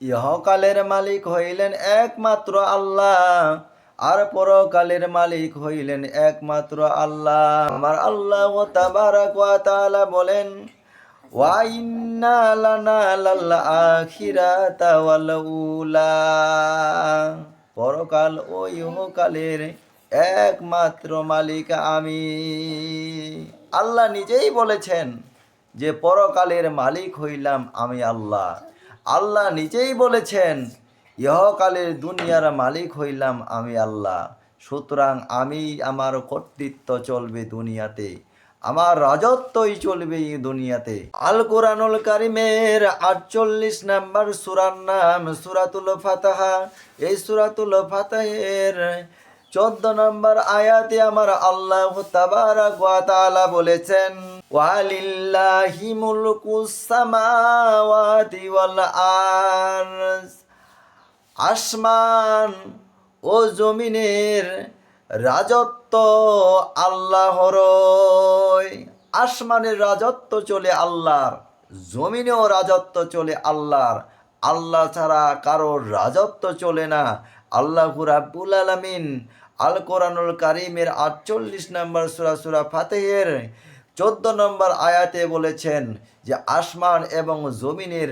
ইহকালের মালিক হইলেন একমাত্র আল্লাহ, আর পরকালের মালিক হইলেন একমাত্র আল্লাহ। আমার আল্লাহ তাবারাক ওয়া তাআলা বলেন উলা। পরকাল ও ইহকালের একমাত্র মালিক আমি। আল্লাহ নিজেই বলেছেন যে, পরকালের মালিক হইলাম আমি আল্লাহ। আল্লাহ নিজেই বলেছেন, ইহকালের দুনিয়ার মালিক হইলাম আমি আল্লাহ। সুতরাং আমি আমার কর্তৃত্ব চলবে দুনিয়াতে, আমার রাজত্বই চলবে এই দুনিয়াতে। আল কোরআনুল কারিমের আটচল্লিশ নাম্বার সুরার নাম সুরাতুল ফাতাহা। এই সুরাতুল ফাতাহের চোদ্দ নম্বর আয়াতে আমার আল্লাহ তাআলা বলেছেন, ওয়ালিল্লাহি আসমান ও জমিনের রাজত্ব আল্লাহরই আসমানের রাজত্ব চলে আল্লাহর, জমিনেও রাজত্ব চলে আল্লাহর। আল্লাহ ছাড়া কারোর রাজত্ব চলে না। আল্লাহ রাব্বুল আলামিন আল কোরআনুল কারিমের আটচল্লিশ নম্বর সুরা সুরা ফাতেহের চোদ্দ নম্বর আয়াতে বলেছেন যে আসমান এবং জমিনের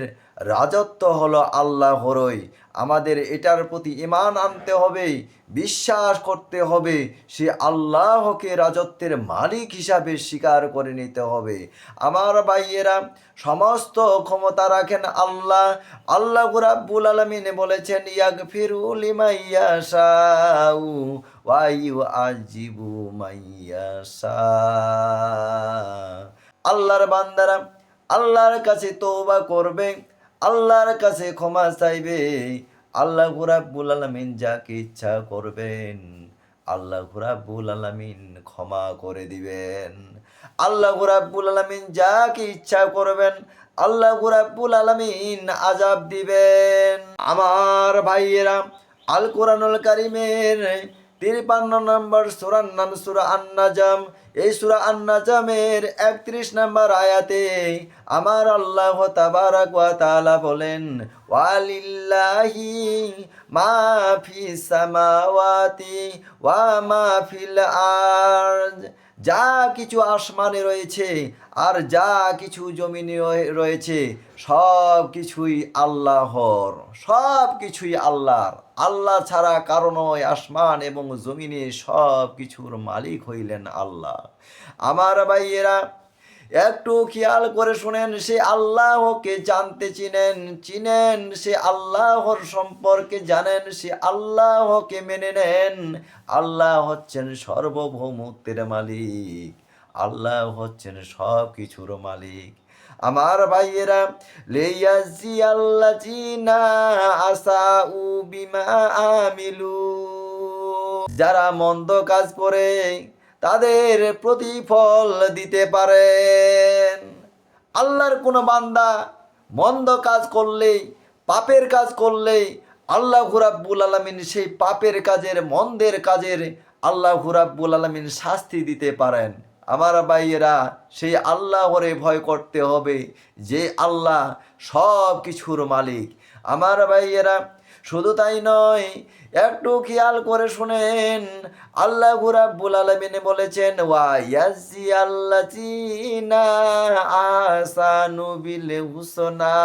রাজত্ব হলো আল্লাহরই। আমাদের এটার প্রতি ইমান আনতে হবে, বিশ্বাস করতে হবে, সে আল্লাহকে রাজত্বের মালিক হিসাবে স্বীকার করে নিতে হবে। আমার ভাইয়েরা, সমস্ত ক্ষমতা রাখেন আল্লাহ। আল্লাহ রাব্বুল আলামিন বলেছেন ইয়াগফিরুল লিমাইয়াশাউ ওয়া ইউআজিবু মাইয়াশা আল্লাহর বান্দারা আল্লাহর কাছে তওবা করবে, আল্লাহর কাছে ক্ষমা চাইবে। আল্লাহ রাব্বুল আলামিন যাকে ইচ্ছা করবেন, আল্লাহ রাব্বুল আলামিন ক্ষমা করে দিবেন। আল্লাহ রাব্বুল আলামিন যাকে ইচ্ছা করবেন, আল্লাহ রাব্বুল আলামিন আজাব দিবেন। আমার ভাইয়েরা, আল কোরআনুল কারিমের তিরপান্ন নম্বর সুরার নাম সুরা আন্নাজাম। এই সুরা আন্নাজামের একত্রিশ নম্বর আয়াতে আমার আল্লাহ তাবারাক ওয়া বলেন, ওয়ালিল্লাহি মা ফি সামাওয়াতি ওয়া মা ফিল আরজ যা কিছু আসমানে রয়েছে আর যা কিছু জমিনে রয়ে- রয়েছে, সব কিছুই আল্লাহর, সব কিছুই আল্লাহর। আল্লাহ ছাড়া কারণ নয়, আসমান এবং জমিনে সব কিছুর মালিক হইলেন আল্লাহ। আমার ভাইয়েরা একটু খেয়াল করে শুনেন, সে আল্লাহকে জানতে চিনেন চিনেন, সে আল্লাহর সম্পর্কে জানেন, সে আল্লাহকে মেনে নেন। আল্লাহ হচ্ছেন সর্বভৌমত্বের মালিক। আল্লাহ হচ্ছেন সব কিছুর মালিক। আমার ভাইয়েরা লেয়াজি আল্লাহ আসা উ বিমা আমিলু। যারা মন্দ কাজ করে তাদের প্রতিফল দিতে পারেন। আল্লাহর কোনো বান্দা মন্দ কাজ করলেই, পাপের কাজ করলেই আল্লাহ রাব্বুল আলমিন সেই পাপের কাজের, মন্দের কাজের আল্লাহ রাব্বুল আলমিন শাস্তি দিতে পারেন। আমার ভাইয়েরা, সেই আল্লাহরে ভয় করতে হবে যে আল্লাহ সব কিছুর মালিক। আমার ভাইয়েরা শুধু তাই নয়, একটু খেয়াল করে শুনেন, আল্লাহ রাব্বুল আলামিন বলেছেন, ওয়া ইয়াজি আল্লাযিনা আসানু বিল হুসনা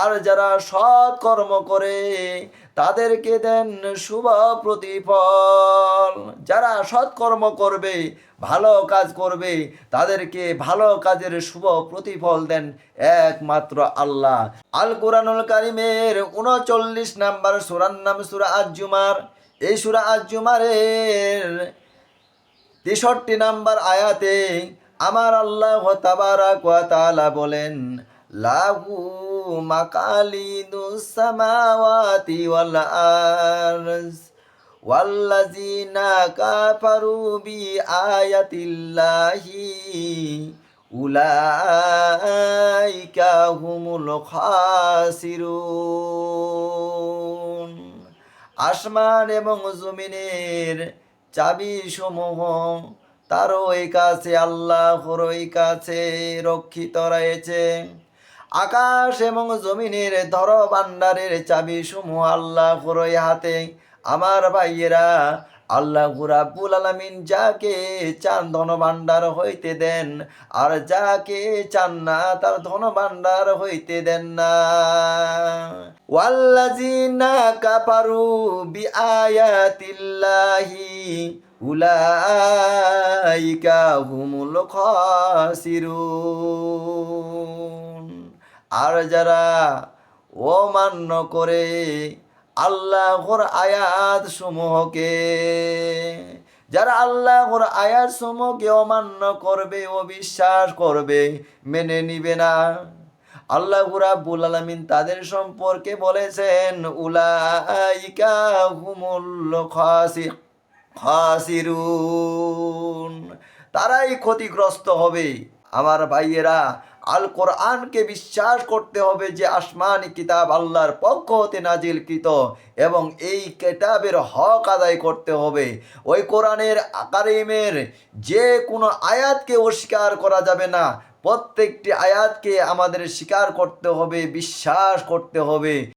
আর যারা সৎ কর্ম করে তাদেরকে দেন শুভ প্রতিফল। যারা সৎকর্ম করবে, ভালো কাজ করবে, তাদেরকে ভালো কাজের শুভ প্রতিফল দেন একমাত্র আল্লাহ। আল কোরআনুল কারিমের উনচল্লিশ নাম্বার সুরার নাম সুরা আজুমার এই সুরা আজুমারের তেষট্টি নাম্বার আয়াতে আমার আল্লাহ তাআলা বলেন লাহু মাকালিদুস সামাওয়াতি ওয়াল আরজ ওয়াল্লাযিনা কাফারু বি আয়াতিল্লাহি উলাইকা হুমুল খাসিরুন আসমান এবং জমিনের চাবি সমূহ তার ওই কাছে, আল্লাহর ওই কাছে রক্ষিত রয়েছে। আকাশ এবং জমিনের ধর ভান্ডারের চাবি সমূহ আল্লাহ রই হাতে। আমার ভাইয়েরা, আল্লাহ রাব্বুল আলামিন যাকে চান ধন ভান্ডার হইতে দেন, আর যাকে চান না তার ধন ভান্ডার হইতে দেন না। ওয়াল্লাযিনা কাফারু বিআয়াতিল্লাহি, উলাইকা হুমুল খাসিরুন। আর যারা অমান্য করে আল্লাহর আয়াত সমূহকে, যারা আল্লাহর আয়াত সমূহকে অমান্য করবে ও বিশ্বাস করবে, মেনে নিবে না। আল্লাহ রাব্বুল আলামিন তাদের সম্পর্কে বলেছেন, উলাইকা খাসি তারাই ক্ষতিগ্রস্ত হবে। আমার ভাইয়েরা আল কোরআনকে বিশ্বাস করতে হবে যে আসমানি কিতাব আল্লাহর পক্ষ হতে নাজিলকৃত এবং এই কিতাবের হক আদায় করতে হবে। ওই কোরআনের কারিমের যে কোনো আয়াতকে অস্বীকার করা যাবে না। প্রত্যেকটি আয়াতকে আমাদের স্বীকার করতে হবে, বিশ্বাস করতে হবে।